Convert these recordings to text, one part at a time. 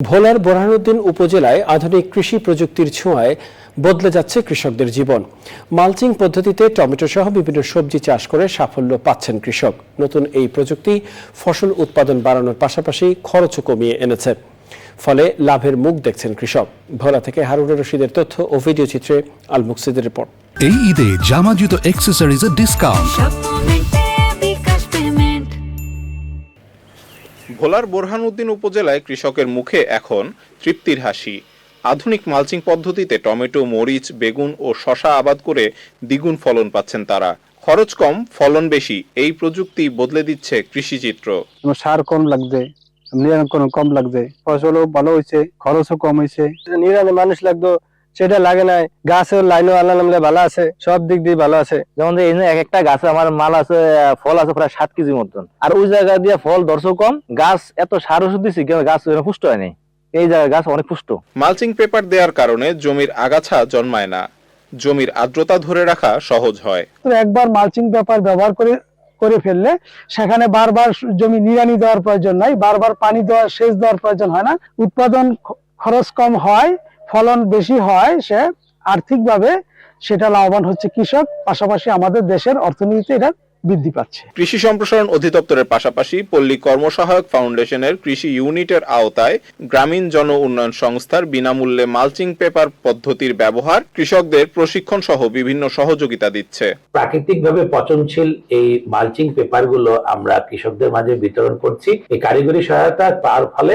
ভোলার বোরহানুদ্দিন উপজেলায় আধুনিক কৃষি প্রযুক্তির ছোঁয়ায় বদলে যাচ্ছে কৃষকদের জীবন। মালচিং পদ্ধতিতে টমেটো সহ বিভিন্ন সবজি চাষ করে সাফল্য পাচ্ছেন কৃষক। নতুন এই প্রযুক্তি ফসল উৎপাদন বাড়ানোর পাশাপাশি খরচও কমিয়ে এনেছে। ফলে লাভের মুখ দেখছেন কৃষক। ভোলা থেকে হারুনুর রশিদের তথ্য ও ভিডিও চিত্রে আল মুকসিদের রিপোর্ট। এই ঈদে জামা জুতো অ্যাক্সেসরিজের ডিসকাউন্ট ভোলার বোরহানউদ্দিন উপজেলায় কৃষকের মুখে এখন তৃপ্তির হাসি। আধুনিক মালচিং পদ্ধতিতে টমেটো মরিচ বেগুন ও শশা আবাদ করে দ্বিগুণ ফলন পাচ্ছেন তারা। খরচ কম ফলন বেশি এই প্রযুক্তি বদলে দিচ্ছে কৃষিচিত্র। সার কম লাগছে নিরান কম লাগছে ফসলও ভালো হয়েছে খরচও কম হয়েছে। নিরানে মানুষ লাগতো সেটা লাগে নাই। গাছের লাইনও আল্লাহ নামলে ভালো আছে সব দিক দিয়ে ভালো আছে। যেমন যে এই যে এক একটা গাছে আমার মাল আছে ফল আছে প্রায় সাত কেজি মতন। আর ওই জায়গা দিয়ে ফল ধরছো কম গাছ এত সার ওষুধ দিছি কিন্তু গাছ পুষ্ট হয় নাই? এই জায়গায় গাছ অনেক পুষ্ট। মালচিং পেপার দেওয়ার কারণে জমির আগাছা জন্মায় না। জমির আর্দ্রতা ধরে রাখা সহজ হয়। তো একবার মালচিং পেপার ব্যবহার করে করে ফেললে সেখানে বারবার জমি নিড়ানি দেওয়ার প্রয়োজন নাই বারবার পানি দেওয়া সেচ দেওয়ার প্রয়োজন হয় না। উৎপাদন খরচ কম হয় ফলন বেশি হয় সে আর্থিকভাবে সেটা লাভবান হচ্ছে কৃষক পাশাপাশি আমাদের দেশের অর্থনীতিতে এটা বৃদ্ধি পাচ্ছে। কৃষি সম্প্রসারণ অধিদপ্তরের পাশাপাশি পল্লী কর্মসহায়ক ফাউন্ডেশনের কৃষি ইউনিটের আওতায় গ্রামীণ জন উন্নয়ন সংস্থার বিনামূল্যে মালচিং পেপার পদ্ধতির ব্যবহার কৃষকদের প্রশিক্ষণ সহ বিভিন্ন সহযোগিতা দিচ্ছে। প্রাকৃতিকভাবে পচনশীল এই মালচিং পেপারগুলো আমরা কৃষকদের মাঝে বিতরণ করছি। এই কারিগরি সহায়তা পাওয়ার ফলে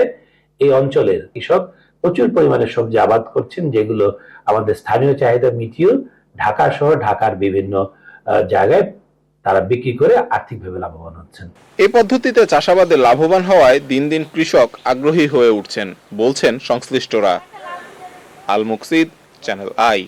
এই অঞ্চলের কৃষক প্রচুর পরিমাণে সবজি আবাদ করছেন, যেগুলো আমাদের স্থানীয় চাহিদা মিটিয়েও ঢাকা সহ ঢাকার বিভিন্ন জায়গায় তারা বিক্রি করে আর্থিকভাবে লাভবান হচ্ছেন। এই পদ্ধতিতে চাষাবাদে লাভবান হওয়ায় দিন দিন কৃষক আগ্রহী হয়ে উঠছেন, বলছেন সংশ্লিষ্টরা। Al Muksid, channel I.